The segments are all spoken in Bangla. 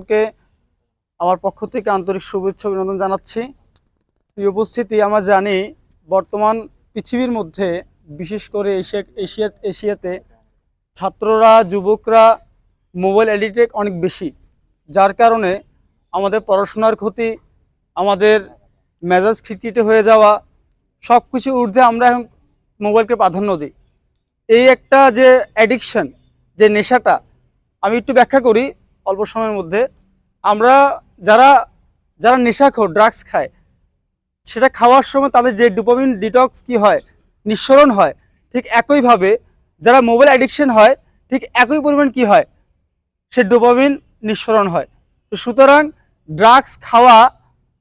সকলকে আমার পক্ষ থেকে আন্তরিক শুভেচ্ছা অভিনন্দন জানাচ্ছি। এই উপস্থিতি, আমরা জানি বর্তমান পৃথিবীর মধ্যে, বিশেষ করে এশিয়া এশিয়া এশিয়াতে ছাত্ররা, যুবকরা মোবাইল এডিক্টেড অনেক বেশি। যার কারণে আমাদের পড়াশোনার ক্ষতি, আমাদের মেজাজ খিটখিটে হয়ে যাওয়া সব কিছু ঊর্ধ্বে আমরা এখন মোবাইলকে প্রাধান্য দিই। এই একটা যে অ্যাডিকশন যে নেশাটা, আমি একটু ব্যাখ্যা করি। অল্প সময়ের মধ্যে আমরা যারা যারা নেশা নেশাখোর ড্রাগস খায়, সেটা খাওয়ার সময় তাদের যে ডোপামিন ডিটক্স কি হয়, নিঃসরণ হয়, ঠিক একইভাবে যারা মোবাইল অ্যাডিকশন হয়, ঠিক একই পরিমাণ কি হয়, সে ডোপামিন নিঃসরণ হয়। তো সুতরাং ড্রাগস খাওয়া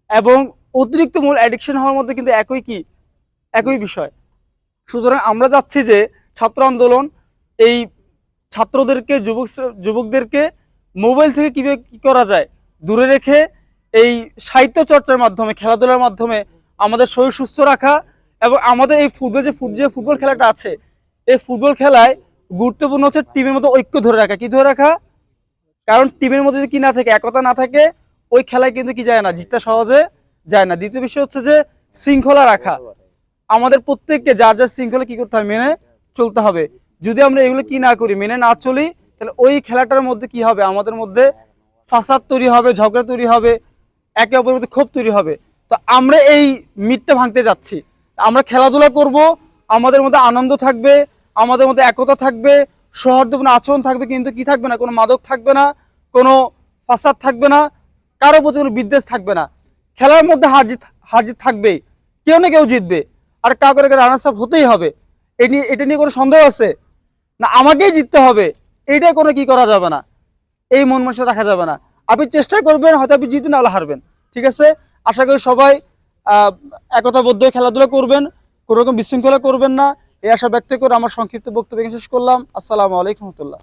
এবং অতিরিক্ত মূল অ্যাডিকশন হওয়ার মধ্যে কিন্তু একই কি, একই বিষয়। সুতরাং আমরা যাচ্ছি যে ছাত্র আন্দোলন এই ছাত্রদেরকে, যুবক, যুবকদেরকে মোবাইল থেকে কীভাবে কী করা যায়? দূরে রেখে এই সাহিত্য চর্চার মাধ্যমে, খেলাধুলার মাধ্যমে আমাদের শরীর সুস্থ রাখা এবং আমাদের এই ফুটবল যে ফুট, যে ফুটবল খেলাটা আছে, এই ফুটবল খেলায় গুরুত্বপূর্ণ হচ্ছে টিমের মধ্যে ঐক্য ধরে রাখা। কি ধরে রাখা? কারণ টিমের মধ্যে যদি কি না থাকে, একতা না থাকে, ওই খেলায় কিন্তু কি যায় না, জিততে সহজে যায় না। দ্বিতীয় বিষয় হচ্ছে যে শৃঙ্খলা রাখা। আমাদের প্রত্যেককে যার যার শৃঙ্খলা কি করতে হবে মেনে চলতে হবে। যদি আমরা এগুলো কি না করি, মেনে না চলি তাহলে ওই খেলাটার মধ্যে কি হবে? আমাদের মধ্যে ফাসাদ তৈরি হবে, ঝগড়া তৈরি হবে, একে অপরের মধ্যে ক্ষোভ তৈরি হবে। তো আমরা এই মিথটা ভাঙতে যাচ্ছি। আমরা খেলাধুলা করব, আমাদের মধ্যে আনন্দ থাকবে, আমাদের মধ্যে একতা থাকবে, সৌহার্দ্যপূর্ণ আচরণ থাকবে, কিন্তু কি থাকবে না? কোনো মাদক থাকবে না, কোনো ফাসাদ থাকবে না, কারও প্রতি কোনো বিদ্বেষ থাকবে না। খেলার মধ্যে হার জিত হার জিত থাকবেই। কেউ না কেউ জিতবে। আর কাউ করে রানার্স আপ হতেই হবে। এ নিয়ে, এটা নিয়ে কোনো সন্দেহ আছে? না, আমাকেই জিততে হবে। এইটাই কোনো কি করা যাবে না। এই মন মানুষে রাখা যাবে না। আপনি চেষ্টা করবেন, হয়তো আপনি জিতবেন আল্লাহ হারবেন। ঠিক আছে? আশা করি সবাই একতাবদ্ধ খেলাধুলা করবেন, কোনো রকম বিশৃঙ্খলা করবেন না। এই আশা ব্যক্ত করে আমার সংক্ষিপ্ত বক্তব্য শেষ করলাম। আসসালামু আলাইকুম রহমতুল্লাহ।